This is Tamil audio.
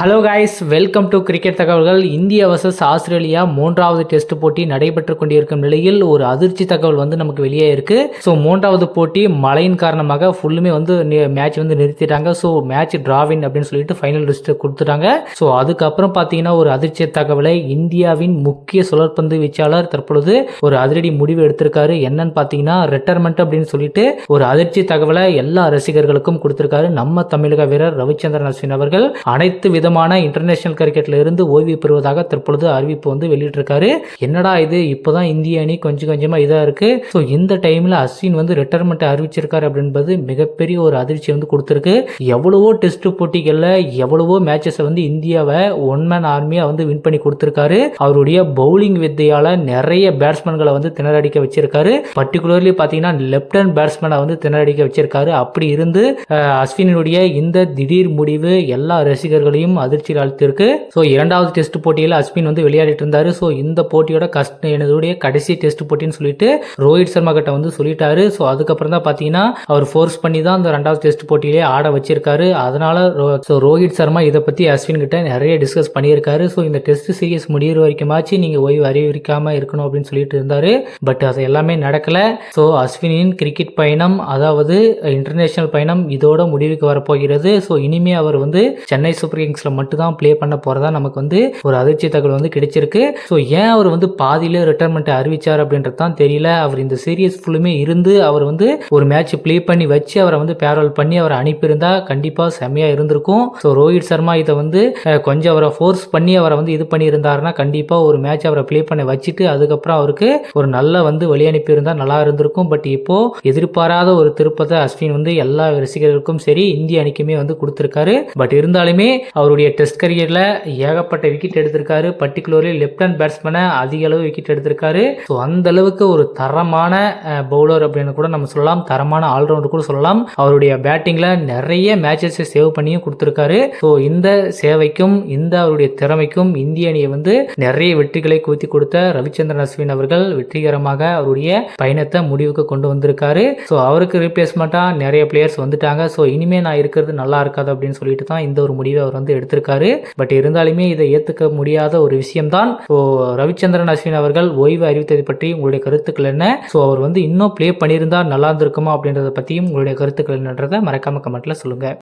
Hello guys welcome to cricket தகவல்கள் இந்தியா வர்சஸ் ஆஸ்திரேலியா மூன்றாவது டெஸ்ட் போட்டி நடைபெற்று கொண்டிருக்கும் நிலையில் ஒரு அதிர்ச்சி தகவல் வந்து நமக்கு வெளியே இருக்கு. ஸோ மூன்றாவது போட்டி மழையின் காரணமாக ஃபுல்லுமே வந்து மேட்ச் வந்து நிறுத்திட்டாங்க. ஸோ மேட்ச் டிராவின் அப்படின்னு சொல்லிட்டு ஃபைனல் லிஸ்ட் கொடுத்துட்டாங்க. ஸோ அதுக்கப்புறம் பார்த்தீங்கன்னா ஒரு அதிர்ச்சி தகவலை இந்தியாவின் முக்கிய சுழற்பந்து வீச்சாளர் தற்பொழுது ஒரு அதிரடி முடிவு எடுத்திருக்காரு. என்னன்னு பார்த்தீங்கன்னா ரிட்டைர்மெண்ட் அப்படின்னு சொல்லிட்டு ஒரு அதிர்ச்சி தகவலை எல்லா ரசிகர்களுக்கும் கொடுத்திருக்காரு. நம்ம தமிழக வீரர் ரவிச்சந்திரன் அஸ்வின் அவர்கள். அனைத்து வித விதமான இன்டர்நேஷனல் கிரிக்கெட்ல இருந்து ஓய்வு பெறுவதாக தற்பொழுது அறிவிப்பு வந்து வெளியிட்டிருக்காரு. என்னடா இது? இப்போதான் இந்திய அணி கொஞ்சம் கொஞ்சமா இதா இருக்கு. ஸோ இந்த டைம்ல அஸ்வின் வந்து ரிட்டைர்மெண்ட் அறிவிச்சிருக்காரு அப்படின்றது மிகப்பெரிய ஒரு அதிர்ச்சி வந்து கொடுத்துருக்கு. எவ்வளவோ டெஸ்ட் போட்டிகளில் எவ்வளவோ மேட்சஸை வந்து இந்தியாவை ஒன் மேன் ஆர்மியாக வந்து வின் பண்ணி கொடுத்துருக்காரு. அவருடைய பவுலிங் வித்தையால் நிறைய பேட்ஸ்மேன்களை வந்து திணறடிக்க வச்சிருக்காரு. பர்டிகுலர்லி பார்த்தீங்கன்னா லெப்ட் ஹேண்ட் பேட்ஸ்மேனை வந்து திணறடிக்க வச்சிருக்காரு. அப்படி இருந்து அஸ்வினுடைய இந்த திடீர் முடிவு எல்லா ரசிகர்களையும் அதிர்ச்சியில் அழுத்திருக்கு ஸோ இரண்டாவது டெஸ்ட் போட்டியில் அஸ்வின் வந்து விளையாடிட்டு இருந்தாரு. ஸோ இந்த போட்டியோட கஷ்ட எனதுடைய கடைசி டெஸ்ட் போட்டின்னு சொல்லிட்டு ரோஹித் சர்மா கிட்ட வந்து சொல்லிட்டாரு. ஸோ அதுக்கப்புறம் தான் பார்த்தீங்கன்னா அவர் ஃபோர்ஸ் பண்ணி தான் அந்த ரெண்டாவது டெஸ்ட் போட்டியிலே ஆட வச்சிருக்காரு. அதனால ரோ- ஸோ ரோஹித் சர்மா இதை பற்றி அஸ்வின் கிட்ட நிறைய டிஸ்கஸ் பண்ணியிருக்காரு. ஸோ இந்த டெஸ்ட் சீரியஸ் முடிகிற வரைக்குமாச்சு நீங்கள் ஓய்வு அறிவிக்காமல் இருக்கணும் அப்படின்னு சொல்லிட்டு இருந்தாரு. பட் அது எல்லாமே நடக்கல. ஸோ அஸ்வினின் கிரிக்கெட் பயணம் அதாவது இன்டர்நேஷனல் பயணம் இதோட முடிவுக்கு வரப்போகிறது. ஸோ இனிமே அவர் வந்து சென்னை சூப்பர் கிங்ஸ் மட்டும் தான் ப்ளே பண்ண போகிறதா நமக்கு வந்து ஒரு அதிர்ச்சி தகவல் வந்து கிடைச்சிருக்கு. ஸோ ஏன் அவர் வந்து பாதியிலே ரிட்டைர்மெண்ட் அறிவிச்சார் அப்படின்றது தான் தெரியல. அவர் இந்த சீரியஸ் ஃபுல்லுமே இருந்து அவர் வந்து ஒரு மேட்ச் ப்ளே பண்ணி வச்சு அவரை வந்து பேரோல் பண்ணி அவரை அனுப்பியிருந்தா கண்டிப்பாக செம்மையாக இருந்திருக்கும். ஸோ ரோஹித் சர்மா இதை வந்து கொஞ்சம் அவரை ஃபோர்ஸ் பண்ணி அவரை வந்து இது பண்ணியிருந்தாருன்னா கண்டிப்பாக ஒரு மேட்ச் அவரை ப்ளே பண்ண வச்சுட்டு அதுக்கப்புறம் அவருக்கு ஒரு நல்ல வந்து வழி அனுப்பியிருந்தா நல்லா இருந்திருக்கும். பட் இப்போ எதிர்பாராத ஒரு திருப்பத்தை அஸ்வின் வந்து எல்லா ரசிகர்களுக்கும் சரி இந்திய அணிக்குமே வந்து கொடுத்துருக்காரு. பட் இருந்தாலுமே அவர் அவருடைய டெஸ்ட் கரியரில் ஏகப்பட்ட விக்கெட் எடுத்திருக்காரு. பர்டிகுலர்லி லெப்ட் ஹேண்ட் பேட்ஸ்மேனை அதிக அளவு விக்கெட் எடுத்திருக்காரு. ஸோ அந்த அளவுக்கு ஒரு தரமான பவுலர் அப்படின்னு கூட நம்ம சொல்லலாம். தரமான ஆல்ரவுண்டர் கூட சொல்லலாம். அவருடைய பேட்டிங்கில் நிறைய மேட்சஸை சேவ் பண்ணியும் கொடுத்துருக்காரு. ஸோ இந்த சேவைக்கும் இந்த அவருடைய திறமைக்கும் இந்திய அணியை வந்து நிறைய வெற்றிகளை குவித்து கொடுத்த ரவிச்சந்திரன் அஸ்வின் அவர்கள் வெற்றிகரமாக அவருடைய பயணத்தை முடிவுக்கு கொண்டு வந்திருக்காரு. ஸோ அவருக்கு ரீப்ளேஸ்மெண்ட்டாக நிறைய பிளேயர்ஸ் வந்துட்டாங்க. ஸோ இனிமேல் நான் இருக்கிறது நல்லா இருக்காது அப்படின்னு சொல்லிட்டு தான் இந்த ஒரு முடிவை அவர் வந்து எடுத்திருக்காரு. பட் இருந்தாலுமே இதை ஏற்றுக்க முடியாத ஒரு விஷயம்தான். ஸோ ரவிச்சந்திரன் அஸ்வின் அவர்கள் ஓய்வு அறிவித்ததை பற்றி உங்களுடைய கருத்துக்கள் என்ன? ஸோ அவர் வந்து இன்னும் ப்ளே பண்ணியிருந்தா நல்லா இருந்திருக்குமா அப்படின்றத பற்றியும் உங்களுடைய கருத்துக்கள் என்னன்றதை மறக்காம கமெண்ட்டில் சொல்லுங்கள்